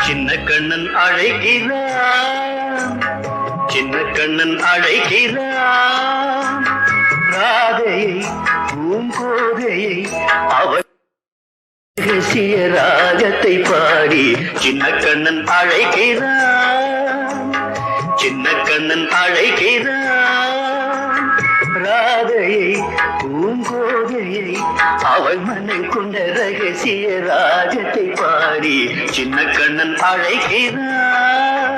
சின்ன கண்ணன் அழைகிறார் சின்ன கண்ணன் அழைக்கிறான். ராதையை பூங்கோதையை அவள் ரகசிய ராகத்தை பாடி சின்ன கண்ணன் அழைக்கிறான். சின்ன கண்ணன் அழைக்கிறான். ராதையை பூங்கோதையை அவள் மனம் கொண்ட ரகசிய ராகத்தை பாடி சின்ன கண்ணன் அழைக்கிறான்.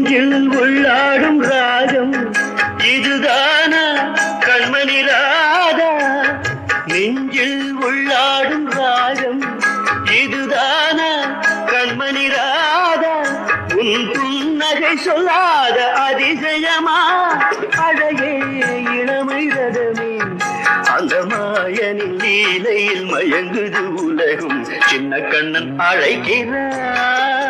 நெஞ்சில் உள்ளாடும் ராகம். இதுதானா கண்மணி ராதா நெஞ்சில் உள்ளாடும் ராகம். இதுதானா கண்மணி ராதா உன் புன்னகை சொல்லாத அதிசயமா? அழகே இளமை ரதமே. அந்த மாயனின் லீலையில் மயங்குது உலகம். சின்ன கண்ணன் அழைக்கிறான்